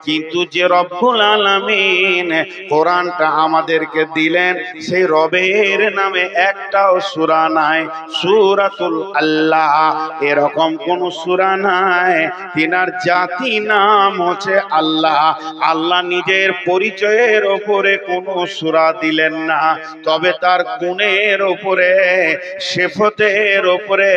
কিন্তু যে রব্বুল আলামিন কোরআনটা আমাদেরকে দিলেন, সেই রবের নামে একটাও সূরা নাই, সূরাতুল আল্লাহ। এরকম কোন সূরা নাই, তিনার জাতি নাম হচ্ছে আল্লাহ। আল্লাহ নিজের পরিচয়ের ওপরে কোনো সূরা দিলেন না, তবে তার গুণের ওপরে শেফতের ওপরে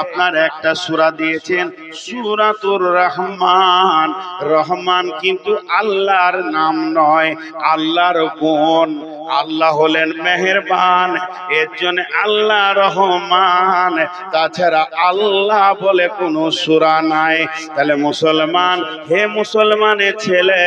আপনার একটা সূরা দিয়েছেন সূরাতুর রহমান। রহমান কিন্তু আল্লাহর নাম নয় আল্লাহর গুণ। আল্লাহ হলেন মেহেরবান, এর জন্য আল্লাহ রহমান। তাছাড়া আল্লাহ বলে কোনো সুরা নাই। তাহলে মুসলমান, হে মুসলমানের ছেলে,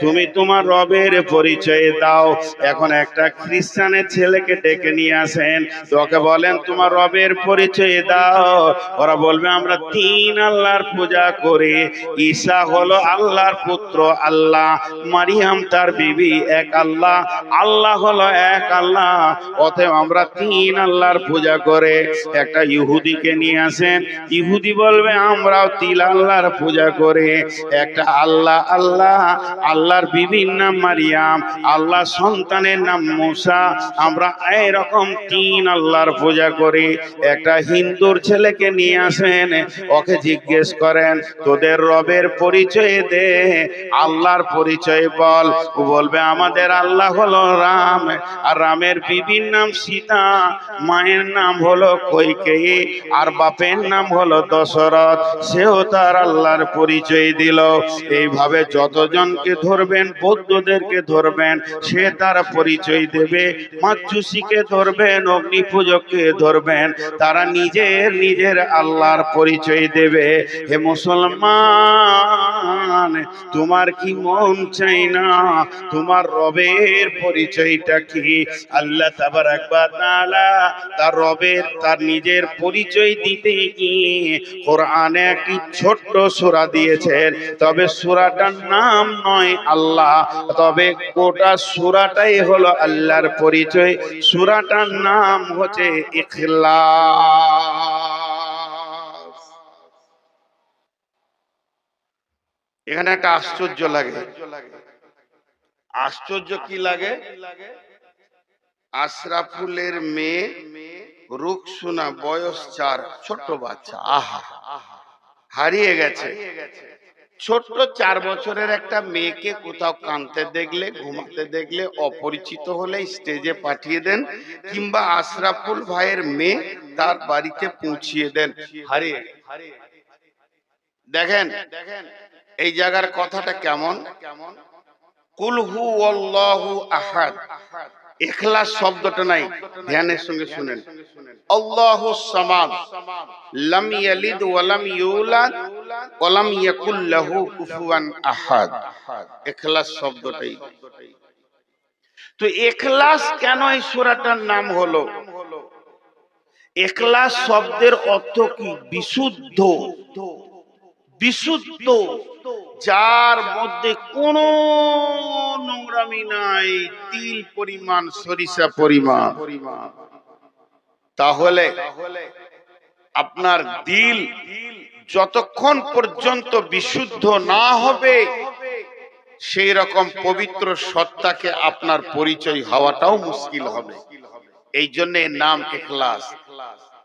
তুমি তোমার রবের পরিচয় দাও। এখন একটা খ্রিস্টানের ছেলেকে ডেকে নিয়ে আসেন। তোকে বলেন, তোমার রবের পরিচয় দাও। ওরা বলবে, আমরা তিন আল্লাহর পূজা করি। ঈশা হলো আল্লাহর পুত্র আল্লাহ, মারিয়াম তার বিবি এক আল্লাহ আল্লাহ হলো এক আল্লাহ। অতএব আমরা তিন আল্লাহর পূজা করে একটা ইহুদিকে নিয়ে আসেন। ইহুদি বলবে, আমরাও তিন আল্লাহর পূজা করে একটা আল্লাহ আল্লাহ, আল্লাহর বিবির নাম মারিয়াম, আল্লাহ সন্তানের নাম মুসা। আমরা এরকম তিন আল্লাহর পূজা করি। একটা হিন্দুর ছেলেকে নিয়ে আসেন, ওকে জিজ্ঞেস করেন, তোদের রবের পরিচয় দে, আল্লাহর পরিচয় বল। বলবে, আমাদের আল্লাহ হলো রাম আর রামের বিবির নাম সীতা, মায়ের নাম হলো কৈকেয়ী, আর বাপের নাম হলো দশরথ। সেও তার আল্লাহর পরিচয় দিল। এইভাবে যতজনকে ধরবেন, বৌদ্ধদেরকে ধরবেন, সে তার পরিচয় দেবে। মাচ্ছুসিকে ধরবেন অগ্নি পূজককে ধরবেন, তারা নিজের নিজের আল্লাহর পরিচয় দেবে। হে মুসলমান, তোমার কি মন চাই না? তোমার রবের পরিচয়টা কি আল্লাহ তাবারাক ওয়া তাআলা তার রবের, তার নিজের পরিচয় দিতে গিয়ে কোরআনে একটি ছোট্ট সূরা দিয়েছেন। তবে সূরাটার নাম নয় আল্লাহ, তবে গোটা সূরাটাই হলো আল্লাহর পরিচয়। সূরাটার নাম হচ্ছে ইখলাস। এখানে একটা আশ্চর্য লাগে। আশ্চর্য কি লাগে? আশরাফুলের মেয়ে রুকসুনা, বয়স চার ছোট্ট বাচ্চা, আহা। হারিয়ে গেছে। ছোট্ট চার বছরের একটা মেয়েকে কোথাও কাঁদতে দেখলে, ঘুমাতে দেখলে, অপরিচিত হলে স্টেজে পাঠিয়ে দেন, কিংবা আশরাফুল ভাইয়ের মেয়ে তার বাড়িতে পৌঁছিয়ে দেন। হারিয়ে দেখেন দেখেন, এই জায়গার কথাটা কেমন কেমন? কুলহু আল্লাহু আহাদ। ইখলাস শব্দটা নাই, ধ্যানের সঙ্গে শুনেন। আল্লাহু সামাদ, লাম ইয়ালিদ ওয়া লাম ইউলাদ ওয়া লাম ইয়াকুল লাহু কুফুয়ান আহাদ। ইখলাস শব্দটাই। তো ইখলাস কেন এই সূরাটার নাম হলো? ইখলাস শব্দের অর্থ কি? বিশুদ্ধ। বিশুদ্ধ। যার মধ্যে কোনো নোংরামি নাই, তিল পরিমাণ, সরিষা পরিমাণ। তাহলে আপনার দিল যতক্ষণ পর্যন্ত বিশুদ্ধ না হবে, সেই রকম পবিত্র সত্তাকে আপনার পরিচয় হওয়াটাও মুশকিল হবে। এই জন্য নাম এখলাস।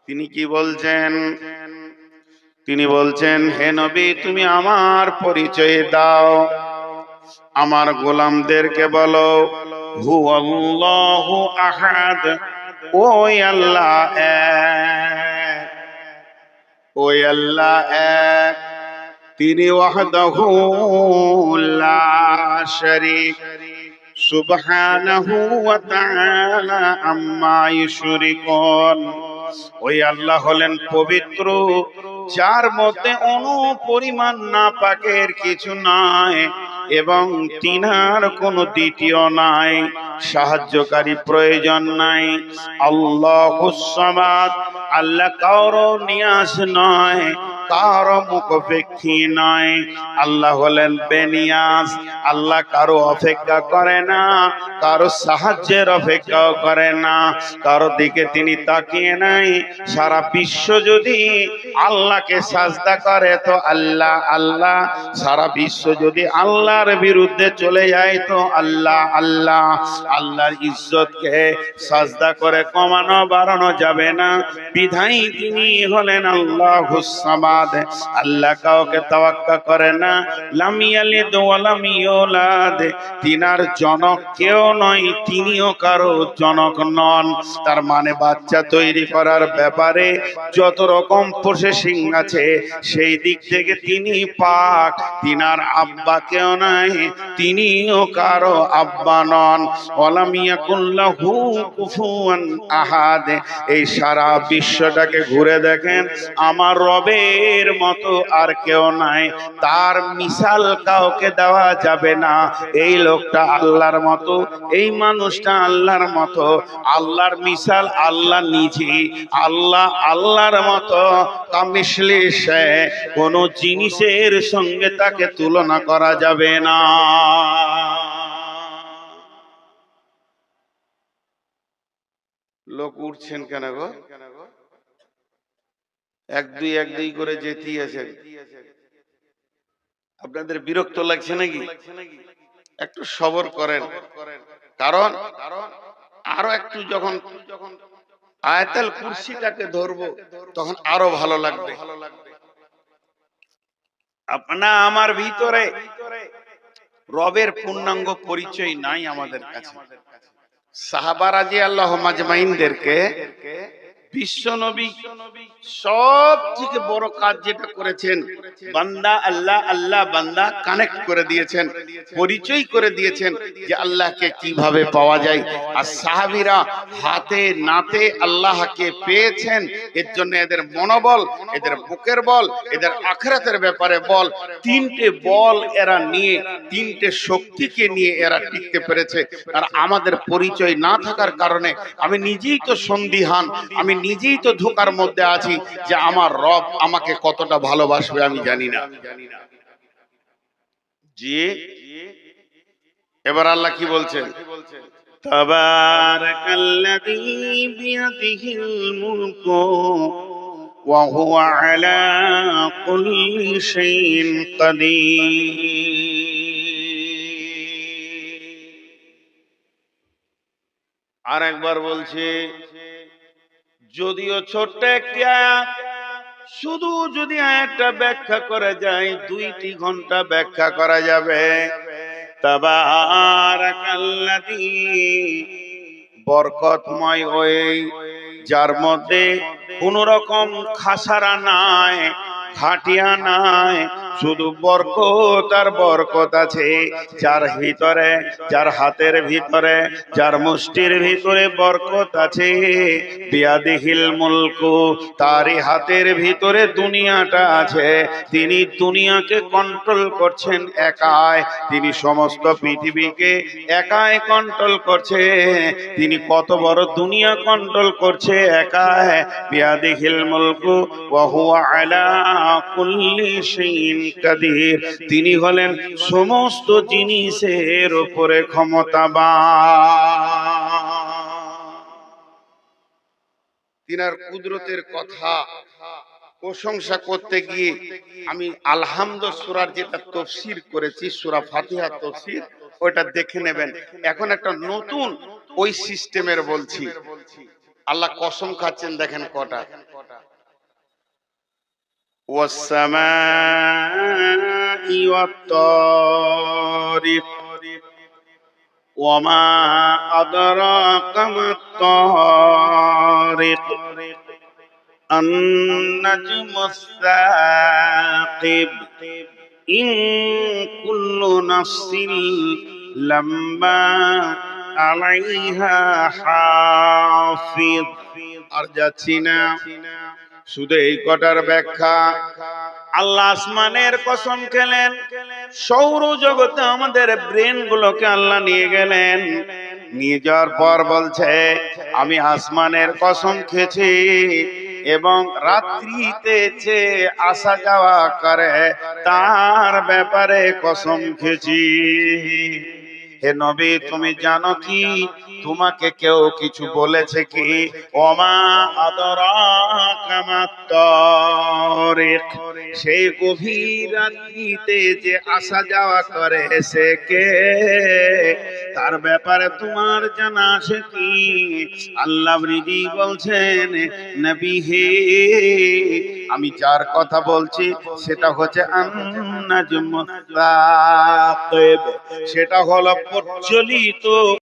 তিনি কি বলছেন? তিনি বলছেন, হে নবী, তুমি আমার পরিচয় দাও। আমার গোলামদেরকে বলো, হু আল্লাহু আহাদ, ওই আল্লাহ ওই আল্লাহ তিনি ওয়াহদাহু লা শারীক, সুবহানাহু ওই আল্লাহ হলেন পবিত্র যার মধ্যে অনু পরিমাণ না পাকের কিছু নাই এবং তিনার কোনো দ্বিতীয় নাই, সাহায্যকারী প্রয়োজন নাই। আল্লাহ আল্লাহ কারও নিয়াস নয়। কারও মুখপেক্ষী নয়। আল্লাহ হলেন বেনিয়াস আল্লাহ কারও অপেক্ষা করে না, কারও সাহায্যের অপেক্ষাও করে না। কারও দিকে তিনি তাকিয়ে নাই। সারা বিশ্ব যদি আল্লাহকে সাজদা করে, তো আল্লাহ আল্লাহ। সারা বিশ্ব যদি আল্লাহর বিরুদ্ধে চলে যায়, তো আল্লাহ আল্লাহ। আল্লাহর ইজ্জতকে সাজদা করে কমানো, বাড়ানো যাবে না। বিধাই তিনি হলেন আল্লাহ হুসামাদ আল্লাহ কাউকে তাওয়াক্কা করে না। লামিয়ালি দোয়ালামিওলাদ তিনার জনক কেউ নয়, তিনিও কারও জনক নন। তার মানে বাচ্চা তৈরি করার ব্যাপারে যত রকম প্রসেসিং আছে, সেই দিক থেকে তিনি পাক। তিনার আব্বা কেউ নাই, তিনিও কারও আব্বা নন। অলামিয়া কুল্লাহু কুফুয়ান আহাদ। এই সারা বিশ্বটাকে ঘুরে দেখেন, আমার রবের মতো আর কেউ নাই। তার মিসাল কাউকে দেওয়া যাবে না। এই লোকটা আল্লাহর মতো, এই মানুষটা আল্লাহর মতো। আল্লাহর মিসাল আল্লাহ নিজে, আল্লাহ আল্লাহর মতো। কামিশলি কোনো জিনিসের সঙ্গে তাকে তুলনা করা যাবে না। লোক উঠছেন কেন গো? এক দুই এক দুই করে যেতেই আছেন আপনাদের বিরক্ত লাগছে নাকি? একটু সবর করেন। কারণ আরও একটু যখন আয়াতাল কুরসিটাকে ধরবো, তখন আরও ভালো লাগবে। আপনা আমার ভিতরে রবের পূর্ণাঙ্গ পরিচয় নাই আমাদের কাছে। সাহাবারাজি আল্লাহ মাজমাইনদেরকে বিশ্ব নবী সব থেকে বড় কাজ যেটা করেছেন, বান্দা আল্লাহ আল্লাহ বান্দা কানেক্ট করে দিয়েছেন, পরিচয় করে দিয়েছেন যে আল্লাহকে কীভাবে পাওয়া যায়। আর সাহাবিরা হাতে, নাতে আল্লাহকে পেয়েছেন। এর জন্য এদের মনোবল, এদের বুকের বল, এদের আখরাতের ব্যাপারে বল, তিনটে বল এরা নিয়ে, তিনটে শক্তিকে নিয়ে এরা টিকতে পেরেছে। আর আমাদের পরিচয় না থাকার কারণে আমি নিজেই তো সন্দিহান, আমি নিজেই তো ধোকার মধ্যে আছি যে আমার রব আমাকে কতটা ভালোবাসবে আমি জানি না জি এবার আল্লাহ কি বলছেন তাবারাকাল্লাযী বিয়াদিহিল মুলকু وهو على كل شيء قدير আর একবার বলছে যদিও ছোট্ট একটি আয়াত শুধু যদি আয়াতটা ব্যাখ্যা করা যায়, দুইটি ঘণ্টা ব্যাখ্যা করা যাবে। বরকতময় ওই, যার মধ্যে কোন রকম খাসারা নাই, খাটিয়া নাই শুধু বরকত আর বরকত আছে। যার ভিতরে, যার হাতের ভিতরে, যার মুষ্টির ভিতরে বরকত আছে। বিয়াদিহিল মুলকু, তারই হাতের ভিতরে দুনিয়াটা আছে। তিনি দুনিয়াকে কন্ট্রোল করছেন একাই। তিনি সমস্ত পৃথিবীকে একাই কন্ট্রোল করছে। তিনি কত বড় দুনিয়া কন্ট্রোল করছে একাই। বিয়াদিহিল মুলকু, ওয়া হুয়া আলা কুল্লি শাইইন কাদির তিনি হলেন সমস্ত জিনিসের উপরে ক্ষমতাবান। তিনার কুদরতের কথা প্রশংসা করতে গিয়ে আমি আলহামদ সুরার যেটা তফসির করেছি, সুরা ফাতিহা তফসির, ওইটা দেখে নেবেন। এখন একটা নতুন ওই সিস্টেমের বলছি। আল্লাহ কসম খাচ্ছেন দেখেন কটা। والسماء والطارق وما أدراك ما الطارق النجم الثاقب إن كل نفس لما عليها حافظ أرجتنا শুধু এই কটার ব্যাখ্যা। আল্লাহ আসমানের কসম খেলেন সৌর জগতে আমাদের ব্রেন গুলোকে আল্লাহ নিয়ে গেলেন। নিয়ে যাওয়ার পর বলছে, আমি আসমানের কসম খেয়েছি এবং রাত্রিতে যে আসা যাওয়া করে, তার ব্যাপারে কসম খেছি হে নবী, তুমি জানো কি? তোমাকে কেউ কিছু বলেছে কি? ওমা আদরাকামাত্তরিক সেই গভীর যে আসা যাওয়া করে সে কে? তার ব্যাপারে তোমার জানা আছে কি? আল্লাহ বৃদি বলছেন, নবী হে, আমি যার কথা বলছি সেটা হচ্ছে। সেটা হলো প্রচলিত